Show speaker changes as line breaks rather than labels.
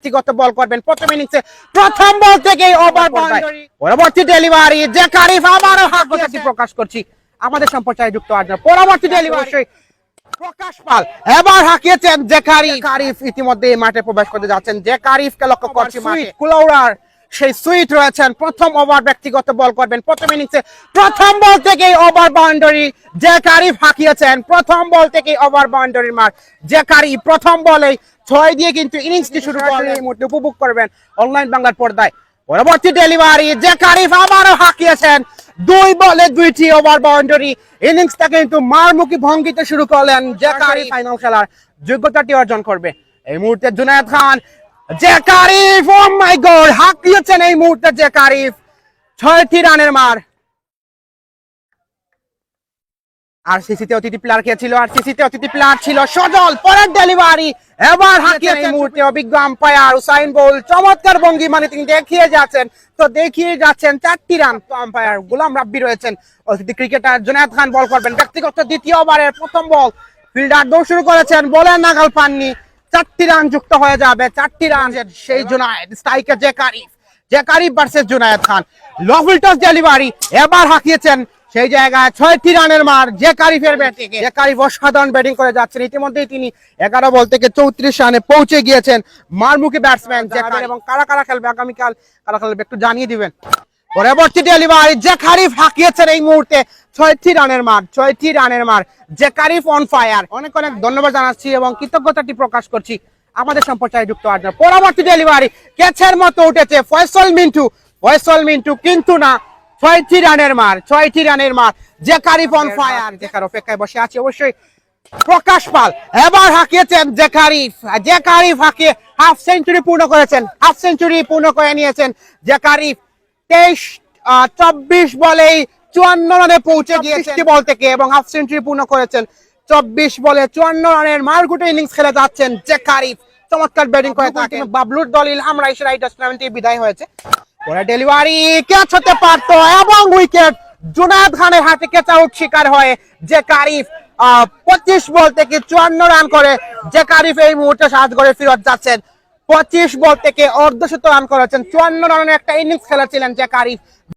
ব্যক্তিগত বল করবেন। প্রথম ইনিংসে প্রথম বল থেকে ওভার বাউন্ডারি পরবর্তী ডেলিভারি যে কারিফ আবারও হাত প্রকাশ করছি। আমাদের সম্প্রচারে যুক্ত আজ পরবর্তী ডেলিভারি প্রকাশ পাল এবার হাঁকিয়েছেন যে কারিফ। ইতিমধ্যে মাঠে প্রবেশ করতে যাচ্ছেন। যে কারিফকে লক্ষ্য করছি মাঠে। কুলাউড়ার সেই সুইট রয়েছেন। প্রথম ওভার ব্যক্তিগত বল করবেন। প্রথম ইনিংসে প্রথম বল থেকে ওভার বাউন্ডারি যে কারিফ হাঁকিয়েছেন প্রথম বল থেকে ওভার বাউন্ডারির মার যে কারিফ প্রথম বলেই ছয় দিয়ে কিন্তু ইনিংসটি শুরু করেন এই মুহূর্তে উপভোগ করবেন অনলাইন বাংলার পর্দায়। পরবর্তী ডেলিভারি যে কারিফ আবারও হাঁকিয়েছেন দুই বলে দুইটি ওভার বাউন্ডারি ইনিংসটা কিন্তু মারমুখী ভঙ্গিতে শুরু করলেন। যে কারিফ ফাইনাল খেলার যোগ্যতাটি অর্জন করবে। এই মুহূর্তে জুনায়েদ খান যে কারিফ ও মাই গড হাঁকিয়েছেন এই মুহূর্তে যে কারিফ ছয়টি রানের মার। আর সিসিতে অতিথি প্লেয়ার কে ছিল আর সিসিতে অতিথি প্লেয়ার ছিল সজল পরের ডেলিভারি এবার হাঁকিয়ে এই মুহূর্তে অভিজ্ঞ আম্পায়ার উসাইন বোল চমৎকার ভঙ্গি মানে তিনি দেখিয়ে যাচ্ছেন। তো দেখিয়ে যাচ্ছেন চারটি রান। তো আম্পায়ার গোলাম রাব্বি রয়েছেন। অতিথি ক্রিকেটার জুনায়েদ খান বল করবেন। ব্যক্তিগত দ্বিতীয় ওভারের প্রথম বল। ফিল্ডার দৌড় শুরু করেছেন বলের নাগাল পাননি। চারটি রান যুক্ত হয়ে যাবে চারটি রান সেই জুনায়েদ স্ট্রাইকার যে কারিফ যে কারিফ ভার্সেস জুনায়েদ খান। লফুল টস ডেলিভারি এবার হাঁকিয়েছেন সেই জায়গায় ছয়টি রানের মার যে কারিফের ব্যাটিং। যে কারিফ অসাধারণ ব্যাটিং করে যাচ্ছেন। ইতিমধ্যেই তিনি এগারো বল থেকে চৌত্রিশ রানে পৌঁছে গিয়েছেন মারমুখী ব্যাটসম্যান এবং কারা কারা খেলবে? আগামীকাল কারা খেলবে একটু জানিয়ে দিবেন। পরবর্তী ডেলিভারি যে কারিফ হাঁকিয়েছেন এই মুহূর্তে ছয়টি রানের মার, ছয়টি রানের মার, যে কারিফ অন ফায়ার অনেক অনেক ধন্যবাদ জানাচ্ছি এবং কৃতজ্ঞতাটি প্রকাশ করছি আমাদের সম্প্রচারে যুক্ত হওয়ার পরবর্তী ডেলিভারি ক্যাচের মতো উঠেছে ফয়সল মিন্টু। ফয়সল মিন্টু কিন্তু না, ছয়টি রানের মার, ছয়টি রানের মার, যে কারিফ অন ফায়ার দেখার অপেক্ষায় বসে আছে অবশ্যই প্রকাশ পাল। এবার হাঁকিয়েছেন যে কারিফ যে কারিফ হাঁকিয়ে হাফ সেঞ্চুরি পূর্ণ করেছেন হাফ সেঞ্চুরি পূর্ণ করে নিয়েছেন যে কারিফ তেইশ চব্বিশ বলেই চুয়ান্ন রানে পৌঁছে গিয়েছেন। বল থেকে এবং হাফ সেঞ্চুরি পূর্ণ করেছেন। চব্বিশ বলে চুয়ান্ন রানের মারকুটে ইনিংস খেলে যাচ্ছেন যে কারিফ। চমৎকার ব্যাটিং করে থাকেন। বাবলুর টুর্নামেন্ট বিদায় হয়েছে। পরে ডেলিভারি ক্যাচ হতে পারতো এবং উইকেট। জুনায়দ খানের হাতে ক্যাচ আউট শিকার হয়ে যে কারিফ। পঁচিশ বল থেকে চুয়ান্ন রান করে যে কারিফ এই মুহূর্তে সাহায্য করে ফিরত যাচ্ছেন। পঁচিশ বল থেকে অর্ধশত রান করেছেন। চুয়ান্ন রানের একটা ইনিংস খেলা ছিলেন জ্যাক কারিফ।